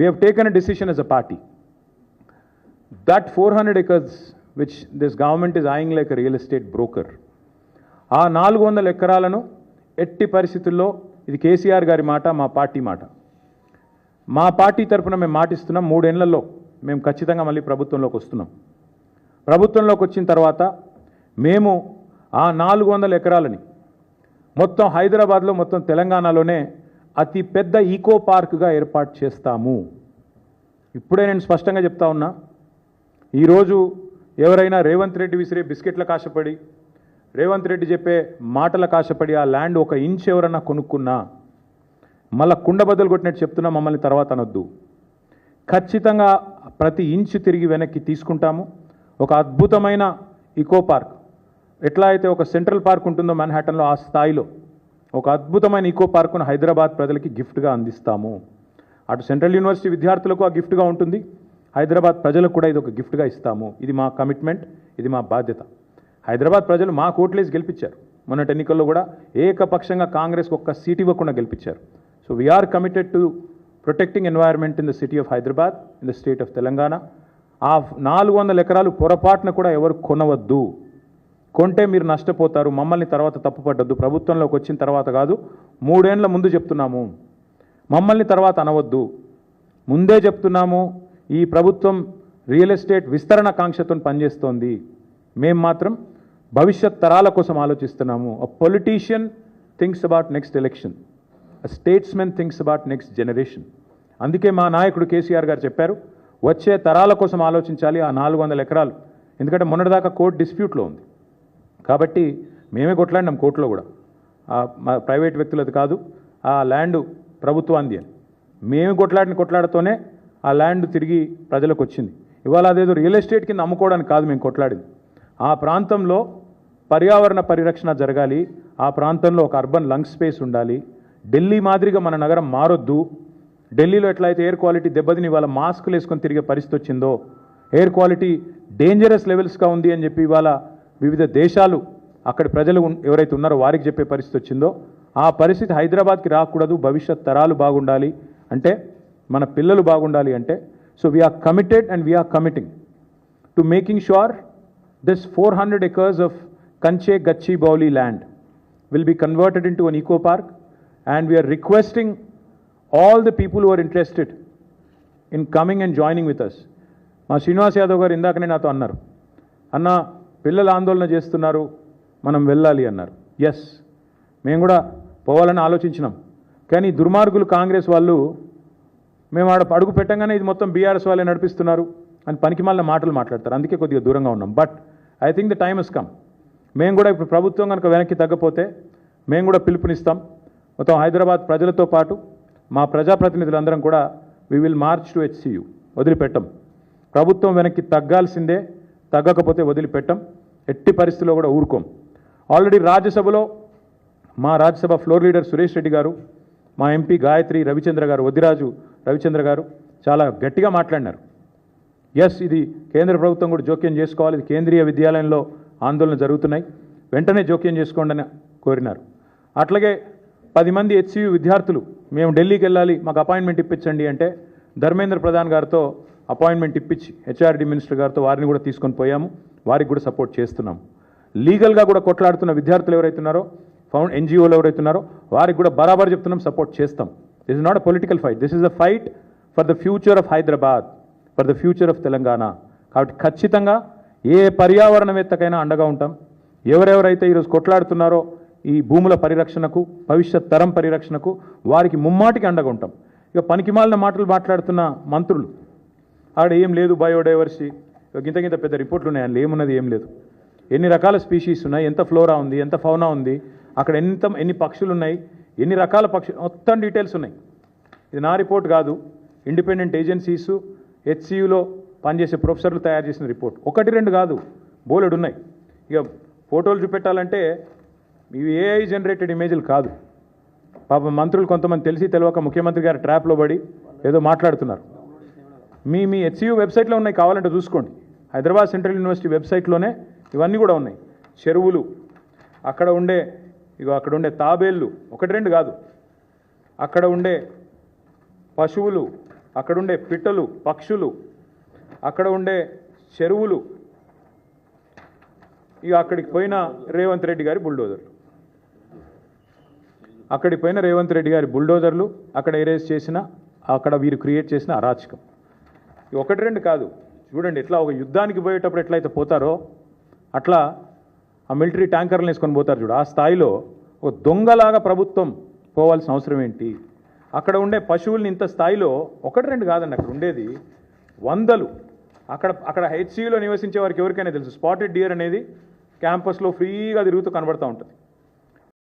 we have taken a decision as a party. That 400 acres which this government is eyeing like a real estate broker ఆ నాలుగు వందల ఎకరాలను ఎట్టి పరిస్థితుల్లో ఇది కేసీఆర్ గారి మాట మా పార్టీ మాట. మా పార్టీ తరఫున మేము మాటిస్తున్నాం మూడేళ్ళలో మేము ఖచ్చితంగా మళ్ళీ ప్రభుత్వంలోకి వస్తున్నాం. ప్రభుత్వంలోకి వచ్చిన తర్వాత మేము ఆ నాలుగు వందల ఎకరాలని మొత్తం హైదరాబాద్లో మొత్తం తెలంగాణలోనే అతి పెద్ద ఈకో పార్క్గా ఏర్పాటు చేస్తాము. ఇప్పుడే నేను స్పష్టంగా చెప్తా ఉన్నా ఈరోజు ఎవరైనా రేవంత్ రెడ్డి విసిరే బిస్కెట్ల కాశపడి రేవంత్ రెడ్డి చెప్పే మాటల కాశపడి ఆ ల్యాండ్ ఒక ఇంచ్ ఎవరన్నా కొనుక్కున్నా మళ్ళా కుండ బద్దలు కొట్టినట్టు చెప్తున్నా మమ్మల్ని తర్వాత అనొద్దు. ఖచ్చితంగా ప్రతి ఇంచు తిరిగి వెనక్కి తీసుకుంటాము. ఒక అద్భుతమైన ఇకో పార్క్. ఎట్లా అయితే ఒక సెంట్రల్ పార్క్ ఉంటుందో మన్హాటన్లో ఆ స్థాయిలో ఒక అద్భుతమైన ఈకో పార్కును హైదరాబాద్ ప్రజలకి గిఫ్ట్గా అందిస్తాము. అటు సెంట్రల్ యూనివర్సిటీ విద్యార్థులకు ఆ గిఫ్ట్గా ఉంటుంది. హైదరాబాద్ ప్రజలకు కూడా ఇది ఒక గిఫ్ట్గా ఇస్తాము. ఇది మా కమిట్మెంట్ ఇది మా బాధ్యత. హైదరాబాద్ ప్రజలు మా కోట్లేసి గెలిపించారు. మొన్నటి ఎన్నికల్లో కూడా ఏకపక్షంగా కాంగ్రెస్కి ఒక్క సీట్ ఇవ్వకుండా గెలిపించారు. So we're committed to protecting environment in the city of Hyderabad in the state of Telangana. ఆ నాలుగు వందల ఎకరాలు పొరపాటున కూడా ఎవరు కొనవద్దు. కొంటే మీరు నష్టపోతారు మమ్మల్ని తర్వాత తప్పుపడ్డద్దు. ప్రభుత్వంలోకి వచ్చిన తర్వాత కాదు మూడేండ్ల ముందు చెప్తున్నాము. మమ్మల్ని తర్వాత అనవద్దు. ముందే చెప్తున్నాము ఈ ప్రభుత్వం రియల్ ఎస్టేట్ విస్తరణ కాంక్షతో పనిచేస్తోంది. మేం మాత్రం భవిష్యత్ తరాల కోసం ఆలోచిస్తున్నాము. A politician thinks about next election a statesmen thinks about next generation అందుకే మా నాయకుడు కేసీఆర్ గారు చెప్పారు వచ్చే తరాల కోసం ఆలోచించాలి ఆ నాలుగు వందల ఎకరాలు. ఎందుకంటే మొన్నటిదాకా కోర్టు డిస్ప్యూట్లో ఉంది. కాబట్టి మేమే కొట్లాడినాం కోర్టులో కూడా. ప్రైవేట్ వ్యక్తులది కాదు ఆ ల్యాండ్ ప్రభుత్వాంది అని. మేము కొట్లాడిన కొట్లాడతోనే ఆ ల్యాండ్ తిరిగి ప్రజలకు వచ్చింది ఇవాళ అదేదో రియల్ ఎస్టేట్ కింద అమ్ముకోవడానికి కాదు మేము కొట్లాడింది. ఆ ప్రాంతంలో పర్యావరణ పరిరక్షణ జరగాలి ఆ ప్రాంతంలో ఒక అర్బన్ లంగ్ స్పేస్ ఉండాలి. ఢిల్లీ మాదిరిగా మన నగరం మారొద్దు. ఢిల్లీలో ఎట్లయితే ఎయిర్ క్వాలిటీ దెబ్బతిని ఇవాళ మాస్కులు వేసుకొని తిరిగే పరిస్థితి వచ్చిందో ఎయిర్ క్వాలిటీ డేంజరస్ లెవెల్స్గా ఉంది అని చెప్పి ఇవాళ వివిధ దేశాలు అక్కడ ప్రజలు ఎవరైతే ఉన్నారో వారికి చెప్పే పరిస్థితి వచ్చిందో ఆ పరిస్థితి హైదరాబాద్కి రాకూడదు భవిష్యత్ తరాలు బాగుండాలి అంటే మన పిల్లలు బాగుండాలి అంటే so we're committed and we're committing to making sure this four hundred acres of Kanche Gachibowli land will be converted into an eco park and we're requesting all the people who are interested in coming and joining with us మా శ్రీనివాస్ యాదవ్ గారు ఇందాకనే నాతో అన్నారు అన్న పిల్లలు ఆందోళన చేస్తున్నారు మనం వెళ్ళాలి అన్నారు. ఎస్ మేము కూడా పోవాలని ఆలోచించినాం. కానీ దుర్మార్గులు కాంగ్రెస్ వాళ్ళు మేము ఆడ అడుగు పెట్టంగానే ఇది మొత్తం బీఆర్ఎస్ వాళ్ళే నడిపిస్తున్నారు అని పనికి మాలిన మాటలు మాట్లాడతారు. అందుకే కొద్దిగా దూరంగా ఉన్నాం. But I think the time is come మేము కూడా ఇప్పుడు ప్రభుత్వం కనుక వెనక్కి తగ్గపోతే మేము కూడా పిలుపునిస్తాం. మొత్తం హైదరాబాద్ ప్రజలతో పాటు మా ప్రజాప్రతినిధులందరం కూడా we will march to HCU వదిలిపెట్టం. ప్రభుత్వం వెనక్కి తగ్గాల్సిందే. తగ్గకపోతే వదిలిపెట్టం. ఎట్టి పరిస్థితుల్లో కూడా ఊరుకోం. ఆల్రెడీ రాజ్యసభలో మా రాజ్యసభ ఫ్లోర్ లీడర్ సురేష్ రెడ్డి గారు మా ఎంపీ గాయత్రి రవిచంద్ర గారు వదిరాజు రవిచంద్ర గారు చాలా గట్టిగా మాట్లాడినారు. ఎస్ ఇది కేంద్ర ప్రభుత్వం కూడా జోక్యం చేసుకోవాలి. ఇది కేంద్రీయ విద్యాలయంలో ఆందోళన జరుగుతున్నాయి. వెంటనే జోక్యం చేసుకోండి అని కోరినారు. అట్లాగే పది మంది హెచ్సియు విద్యార్థులు మేము ఢిల్లీకి వెళ్ళాలి మాకు అపాయింట్మెంట్ ఇప్పించండి అంటే ధర్మేంద్ర ప్రధాన్ గారితో అపాయింట్మెంట్ ఇప్పించి హెచ్ఆర్డి మినిస్టర్ గారితో వారిని కూడా తీసుకొని పోయాము. వారికి కూడా సపోర్ట్ చేస్తున్నాం. లీగల్గా కూడా కొట్లాడుతున్న విద్యార్థులు ఎవరైతున్నారో ఫౌండ్ ఎన్జిఓలు ఎవరైతున్నారో వారికి కూడా బరాబర్ చెప్తున్నాం సపోర్ట్ చేస్తాం. This is not a political fight this is a fight for the future of Hyderabad for the future of Telangana కాబట్టి ఖచ్చితంగా ఏ పర్యావరణవేత్తకైనా అండగా ఉంటాం. ఎవరెవరైతే ఈరోజు కొట్లాడుతున్నారో ఈ భూముల పరిరక్షణకు భవిష్యత్ తరం పరిరక్షణకు వారికి ముమ్మాటికి అండగా ఉంటాం. ఇక పనికిమాలిన మాటలు మాట్లాడుతున్న మంత్రులు ఆడ ఏం లేదు బయోడైవర్సిటీ ఇక గింత గింత పెద్ద రిపోర్ట్లు ఉన్నాయి అందులో ఏమున్నది ఏం లేదు. ఎన్ని రకాల స్పీషీస్ ఉన్నాయి ఎంత ఫ్లోరా ఉంది ఎంత ఫౌనా ఉంది అక్కడ ఎంత ఎన్ని పక్షులు ఉన్నాయి ఎన్ని రకాల పక్షులు మొత్తం డీటెయిల్స్ ఉన్నాయి. ఇది నా రిపోర్ట్ కాదు ఇండిపెండెంట్ ఏజెన్సీస్ హెచ్సియులో పనిచేసే ప్రొఫెసర్లు తయారు చేసిన రిపోర్ట్. ఒకటి రెండు కాదు బోలెడు ఉన్నాయి. ఇక ఫోటోలు చూపెట్టాలంటే ఇవి ఏఐ జనరేటెడ్ ఇమేజ్లు కాదు. పాప మంత్రులు కొంతమంది తెలిసి తెలియక ముఖ్యమంత్రి గారి ట్రాప్లో పడి ఏదో మాట్లాడుతున్నారు. మీ మీ హెచ్సియు వెబ్సైట్లో ఉన్నాయి కావాలంటే చూసుకోండి. హైదరాబాద్ సెంట్రల్ యూనివర్సిటీ వెబ్సైట్లోనే ఇవన్నీ కూడా ఉన్నాయి. చెరువులు అక్కడ ఉండే ఇగో అక్కడ ఉండే తాబేళ్ళు ఒకటి రెండు కాదు. అక్కడ ఉండే పశువులు అక్కడ ఉండే పిట్టలు పక్షులు అక్కడ ఉండే చెరువులు ఇక అక్కడికి పోయిన రేవంత్ రెడ్డి గారి బుల్డోజర్లు. అక్కడికి పోయిన రేవంత్ రెడ్డి గారి బుల్డోజర్లు అక్కడ ఎరేజ్ చేసిన అక్కడ వీరు క్రియేట్ చేసిన అరాచకం. ఒకటి రెండు కాదు. చూడండి ఎట్లా ఒక యుద్ధానికి పోయేటప్పుడు ఎట్లయితే పోతారో అట్లా ఆ మిలిటరీ ట్యాంకర్లు వేసుకొని పోతారు చూడు. ఆ స్థాయిలో ఒక దొంగలాగా ప్రభుత్వం పోవాల్సిన అవసరం ఏంటి? అక్కడ ఉండే పశువుల్ని ఇంత స్థాయిలో ఒకటి రెండు కాదండి అక్కడ ఉండేది వందలు. అక్కడ అక్కడ హెచ్సిలో నివసించే వారికి ఎవరికైనా తెలుసు? స్పాటెడ్ డియర్ అనేది క్యాంపస్లో ఫ్రీగా తిరుగుతూ కనబడతా ఉంటుంది.